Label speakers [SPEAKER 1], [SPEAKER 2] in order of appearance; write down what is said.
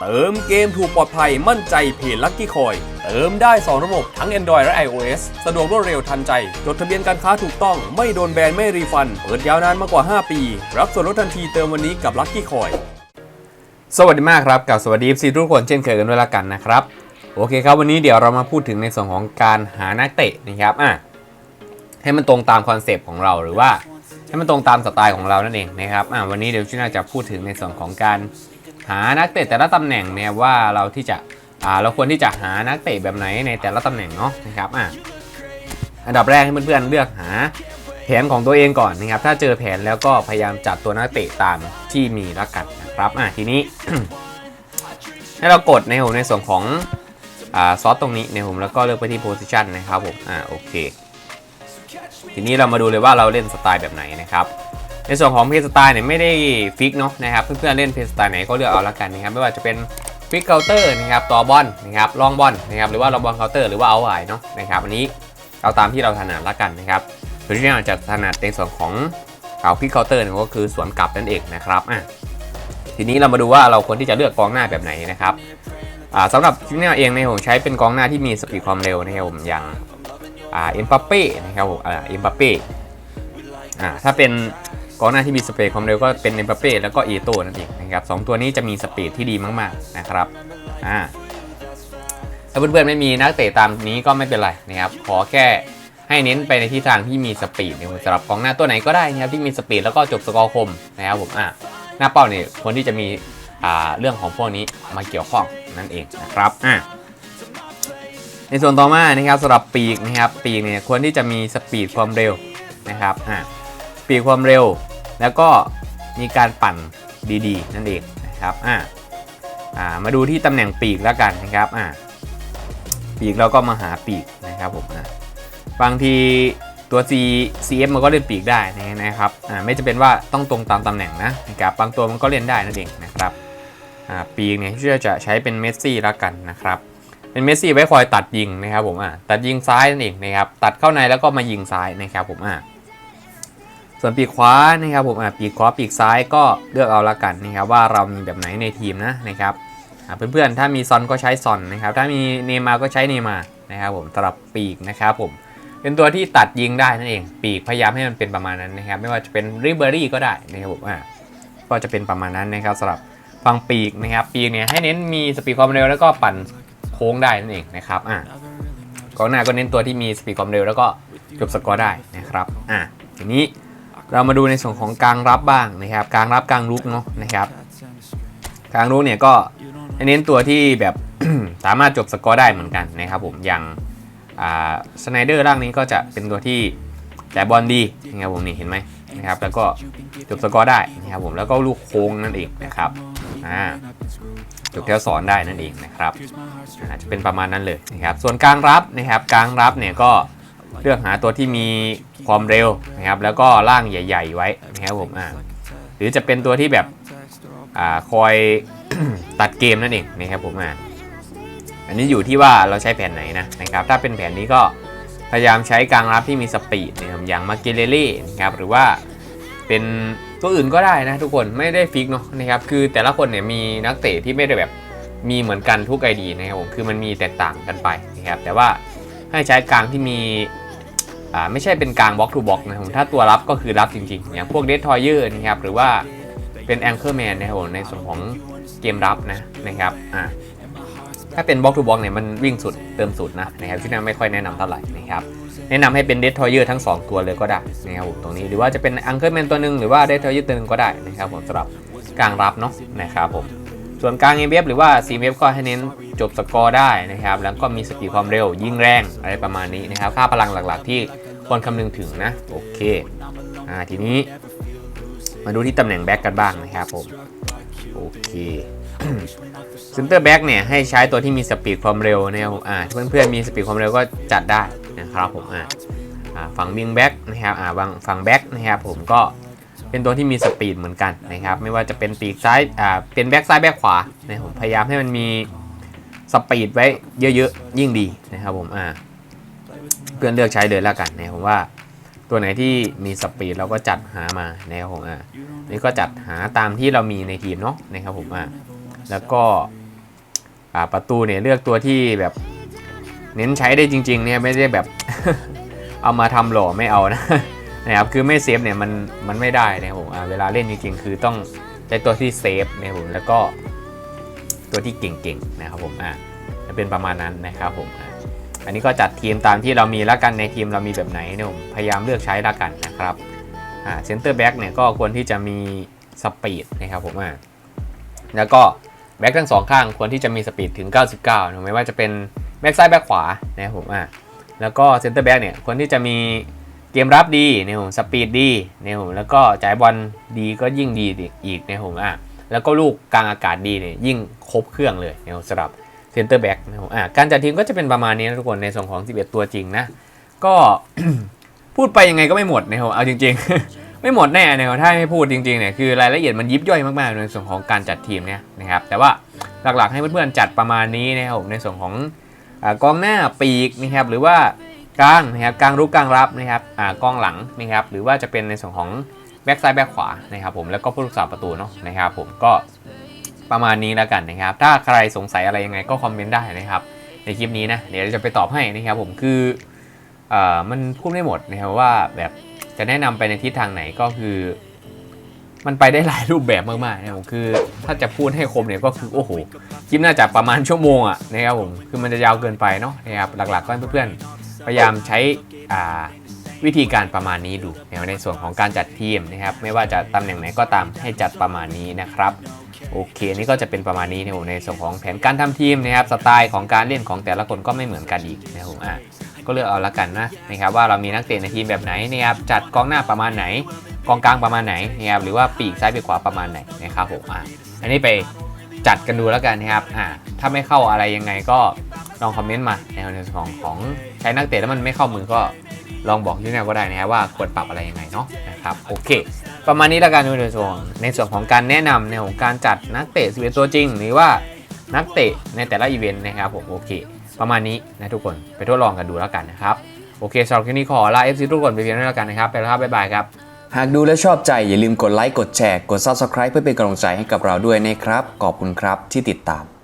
[SPEAKER 1] เติมเกมถูกปลอดภัยมั่นใจเพจลั c กี้คอย เติมได้ 2 ระบบทั้ง Android และ iOS สะดวกรวดเร็วทันใจ จดทะเบียนการค้าถูกต้องไม่โดนแบนไม่รีฟัน เปิดยาวนานมากกว่า 5 ปี รับส่วนลดทันทีเติมวันนี้กับลั c กี้คอย
[SPEAKER 2] สวัสดีมากครับกับสวัสดีซีทุกคนเช่นเคยกันด้วยละกันนะครับ โอเคครับวันนี้เดี๋ยวเรามาพูดถึงในส่วนของการหานักเตะนะครับอะให้มันตรงตามคอนเซปต์ของเราหรือว่าให้มันตรงตามสไตล์ของเรานั่นเองนะครับอะวันนี้เดี๋ยวชิน่าจะพูดถึงในส่วนของการ หานักเตะแต่ละตำแหน่งเนี่ยว่าเราที่จะอ่าเราควรที่จะหานักเตะแบบไหนในแต่ละตำแหน่งเนาะนะครับอะอันดับแรกให้เพื่อนๆเลือกหาแผนของตัวเองก่อนนะครับ ถ้าเจอแผนแล้วก็พยายามจัดตัวนักเตะตามที่มีละกันนะครับอะทีนี้ ให้เรากดในผมในส่วนของอ่าซอสตรงนี้ในผมแล้วก็เลือกไปที่ position นะครับผมอ่าโอเค ทีนี้เรามาดูเลยว่าเราเล่นสไตล์แบบไหนนะครับ ในส่วนของเพย์สไตล์เนี่ยไม่ได้ฟิกเนาะนะครับเพื่อนๆเล่นเพย์สไตล์ไหนก็เลือกเอาละกันนะครับไม่ว่าจะเป็นฟิกเคาน์เตอร์นะครับต่อบอลนะครับลองบอลนะครับหรือว่าลองบอลเคาน์เตอร์หรือว่าเอาไว้เนาะนะครับอันนี้เอาตามที่เราถนัดละกันนะครับโดยที่เราจะถนัดในส่วนของเอาฟิกเคาน์เตอร์ก็คือสวนกลับนั่นเองนะครับอะทีนี้เรามาดูว่าเราควรที่จะเลือกกองหน้าแบบไหนนะครับอ่าสำหรับชิเนลเองเนี่ยผมใช้เป็นกองหน้าที่มีสปีดความเร็วนะครับผมอย่างอ่าเอ็มบัปเป้นะครับผมอ่าเอ็มบัปเป้อ่าถ้าเป็น กองหน้าที่มีสเปีดความเร็วก็เป็นเอ็มบัปเป้แล้วก็เอโต้นั่นเองนะครับสองตัวนี้จะมีสปีดที่ดีมากๆนะครับอ่าถ้าเพื่อนๆไม่มีนักเตะตามนี้ก็ไม่เป็นไรนะครับขอแค่ให้เน้นไปในทิศทางที่มีสปีดนะครับสำหรับกองหน้าตัวไหนก็ได้นะครับที่มีสปีดแล้วก็จบสกอร์คมนะครับผมอ่าหน้าเป้าเนี่ยควรที่จะมีอ่าเรื่องของพวกนี้มาเกี่ยวข้องนั่นเองนะครับอะในส่วนต่อมานะครับสำหรับปีกนะครับปีกเนี่ยควรที่จะมีสปีดความเร็วนะครับอะ ปีกความเร็ว แล้วก็มีการปั่นดีๆ นั่นเองนะครับอะอ่ามาดูที่ตำแหน่งปีกแล้วกันนะครับอะปีกเราก็มาหาปีกนะครับผมอะบางทีตัว C CF มันก็เล่นปีกได้นะครับอ่าไม่จำเป็นว่าต้องตรงตามตำแหน่งนะนะครับบางตัวมันก็เล่นได้นั่นเองนะครับอ่าปีกเนี่ยที่จะใช้เป็นเมสซี่และกันนะครับเป็นเมสซี่ไว้คอยตัดยิงนะครับผมอ่าตัดยิงซ้ายนั่นเองนะครับตัดเข้าในแล้วก็มายิงซ้ายนะครับผมอ่า ส่วนปีกขวานะครับผมปีกขวาปีกซ้ายก็เลือกเอาละกันนะครับว่าเรามีแบบไหนในทีมนะนะครับเพื่อนๆถ้ามีซอนก็ใช้ซอนนะครับถ้ามีเนมาก็ใช้เนมานะครับผมสำหรับปีกนะครับผมเป็นตัวที่ตัดยิงได้นั่นเอง ปีกพยายามให้มันเป็นประมาณนั้นนะครับไม่ว่าจะเป็นริเบอรี่ก็ได้นะครับผมอ่าก็จะเป็นประมาณนั้นนะครับสำหรับฟังปีกนะครับปีกเนี่ยให้เน้นมีสปีดความเร็วแล้วก็ปั่นโค้งได้นั่นเองนะครับอ่ากองหน้าก็เน้นตัวที่มีสปีดความเร็วแล้วก็จบสกอร์ได้นะครับอ่าทีนี้ เรามาดูในส่วนของกลางรับบ้างนะครับกลางรับกลางลุกเนาะนะครับกลางลุกเนี่ยก็เน้นตัวที่แบบ สามารถจบสกอร์ได้เหมือนกันนะครับผมอย่างสไนเดอร์ร่างนี้ก็จะเป็นตัวที่แต่บอลดีนะครับผมนี่เห็นไหมนะครับแล้วก็จบสกอร์ได้นะครับผมแล้วก็ลูกโค้งนั่นเองนะครับอ่าจบแถวสอนได้นั่นเองนะครับอ่าจะเป็นประมาณนั้นเลยนะครับส่วนกลางรับนะครับกลางรับเนี่ยก็ เลือกหาตัวที่มีความเร็วนะครับ แล้วก็ร่างใหญ่ ๆ ไว้นะครับผมอ่าหรือจะเป็นตัวที่แบบอ่าคอยตัดเกมนั่นเองนะครับผมอ่าอันนี้อยู่ที่ว่าเราใช้แผนไหนนะนะครับ ถ้าเป็นแผนนี้ก็พยายามใช้กลางรับที่มีสปีดนะครับอย่างมาเกเลเล่นะครับหรือว่าเป็นตัวอื่นก็ได้นะทุกคนไม่ได้ฟิกเนาะนะครับคือแต่ละคนเนี่ยมีนักเตะที่ไม่ได้แบบมีเหมือนกันทุกไอดีนะครับผมคือมันมีแตกต่างกันไปนะครับแต่ว่าให้ใช้กลางที่มี อ่าไม่ใช่เป็นกลางบล็อกทูบล็อกนะครับผมถ้าตัวรับก็คือรับจริงๆอย่างพวกเดททอยเยอร์นะครับหรือว่าเป็นแองเกอร์แมนนะครับผมในส่วนของเกมรับนะนะครับอ่าถ้าเป็นบล็อกทูบล็อกเนี่ยมันวิ่งสุดเติมสุดนะนะครับที่นั่นไม่ค่อยแนะนำเท่าไหร่นะครับแนะนำให้เป็นเด t ทอยเยอร์ทั้ง 2 ตัวเลยก็ได้นะครับผมตรงนี้หรือว่าจะเป็นแองเคิลแมนตัวหนึ่งหรือว่าเด t ทอยเยอร์ตัวหนึ่งก็ได้นะครับผมสำหรับกลางรับเนาะนะครับผม ส่วนกลางเอเฟหรือว่าซีเวฟก็ให้เน้นจบสกอร์ได้นะครับ แล้วก็มีสปีดความเร็ว ยิงแรงอะไรประมาณนี้นะครับ ค่าพลังหลักๆที่ควรคำนึงถึงนะ โอเค อ่า ทีนี้มาดูที่ตำแหน่งแบ็กกันบ้างนะครับผม โอเคเซนเตอร์แบ็กเนี่ยให้ใช้ตัวที่มีสปีดความเร็วนะครับผมอ่าเพื่อนๆมีสปีดความเร็วก็จัดได้นะครับผมอ่าอ่าฝั่งวิงแบ็กนะครับอ่าฝั่งฝั่งแบ็กนะครับผมก็ เป็นตัวที่มีสปีดเหมือนกันนะครับไม่ว่าจะเป็นปีกซ้ายอ่าเป็นแบ็กซ้ายแบ็กขวานะครับผมพยายามให้มันมีสปีดไว้เยอะๆ ยิ่งดีนะครับผมอ่าเพื่อนเลือกใช้เลยแล้วกันนะครับผมว่าตัวไหนที่มีสปีดเราก็จัดหามานะครับผมอ่านี่ก็จัดหาตามที่เรามีในทีมเนาะนะครับผมอ่าแล้วก็อ่าประตูเนี่ยเลือกตัวที่แบบเน้นใช้ได้จริงๆเนี่ยไม่ได้แบบ เอามาทำหล่อไม่เอานะ นะครับคือไม่เซฟเนี่ยมันมันไม่ได้นะครับผมเวลาเล่นจริงๆคือต้องใช้ตัวที่เซฟนะครับผมแล้วก็ตัวที่เก่งๆนะครับผมอ่าจะเป็นประมาณนั้นนะครับผมอ่าอันนี้ก็จัดทีมตามที่เรามีแล้วกันในทีมเรามีแบบไหนเนี่ยผมพยายามเลือกใช้แล้วกันนะครับอ่าเซนเตอร์แบ็กเนี่ยก็ควรที่จะมีสปีดนะครับผมอ่าแล้วก็แบ็กทั้งสองข้างควรที่จะมีสปีดถึง 99นะไม่ว่าจะเป็นแบ็กซ้ายแบ็กขวานะครับผมอ่าแล้วก็เซนเตอร์แบ็กเนี่ยควรที่จะมี กมรับดีเนี่ยผมสปีดดีเนี่ยผมแล้วก็จ่ายบอลดีก็ยิ่งดีอีกเนี่ยผมอะแล้วก็ลูกกลางอากาศดีเนี่ยยิ่งครบเครื่องเลยเนี่ยผมสำหรับเซนเตอร์แบ็กนะครับผมอะการจัดทีมก็จะเป็นประมาณนี้นะทุกคนในส่วนของ 11 ตัวจริงนะ ก็พูดไปยังไงก็ไม่หมดนะครับเอาจริง ๆ ไม่หมดแน่นะครับถ้าให้พูดจริงๆเนี่ยคือรายละเอียดมันยิบย่อยมากๆในส่วนของการจัดทีมเนี่ยนะครับแต่ว่าหลักๆให้เพื่อนๆจัดประมาณนี้นะครับผมในส่วนของอกองหน้าปีกนะครับหรือว่า กลางนะครับกลางรุกกลางรับนะครับอ่ากองหลังนะครับหรือว่าจะเป็นในส่วนของแบ็กซ้ายแบ็กขวานะครับผมแล้วก็ผู้รักษาประตูเนาะนะครับผมก็ประมาณนี้แล้วกันนะครับ ถ้าใครสงสัยอะไรยังไงก็คอมเมนต์ได้นะครับ ในคลิปนี้นะเดี๋ยวจะไปตอบให้นะครับผมคือเอ่อมันพูดไม่หมดนะครับว่าแบบจะแนะนำไปในทิศทางไหนก็คือ มันไปได้หลายรูปแบบมากๆนะครับผมคือถ้าจะพูดให้คมเนี่ยก็คือโอ้โหคลิปน่าจะประมาณชั่วโมงอะนะครับผมคือมันจะยาวเกินไปเนาะนะครับหลักๆก็เพื่อนๆ พยายามใช้วิธีการประมาณนี้ดูนในส่วนของการจัดทีมนะครับ ไม่ว่าจะตำแหน่งไหนก็ตามให้จัดประมาณนี้นะครับโอเคนี่ก็จะเป็นประมาณนี้นะครับในส่วนของแผนการทำทีมนะครับสไตล์ของการเล่นของแต่ละคนก็ไม่เหมือนกันอีกนะครับผมอะก็เลือกเอาละกันนะนะครับว่าเรามีนักเตะในทีมแบบไหนนะครับจัดกองหน้าประมาณไหน กองกลางประมาณไหนนะครับหรือว่าปีกซ้ายปีกขวาประมาณไหนนะครับผมอะอันนี้ไปจัดกันดูแล้วกันนะครับอะถ้าไม่เข้าอะไรยังไงก็ ลองคอมเมนต์มาในครับในส่วนของของใช้นักเตะแล้วมันไม่เข้ามือก็ลองบอกที่แนวก็ได้นะครับว่าควรปรับอะไรยังไงเนาะนะครับโอเค ประมาณนี้แล้วกันในส่วนในส่วนของการแนะนำในของการจัดนักเตะ11ตัวจริง หรือว่านักเตะในแต่ละอีเวนต์นะครับผมโอเค ประมาณนี้นะทุกคนไปทดลองกันดูแล้วกันนะครับโอเคสำหรับคลิปนี้ขอลา FC ทุกคนไปเพียงเท่านี้แล้วกันนะครับไปแล้วครับบ๊ายบายครับ
[SPEAKER 3] หากดูและชอบใจอย่าลืมกดไลค์กดแชร์กด Subscribe เพื่อเป็นกำลังใจให้กับเราด้วยนะครับขอบคุณครับที่ติดตาม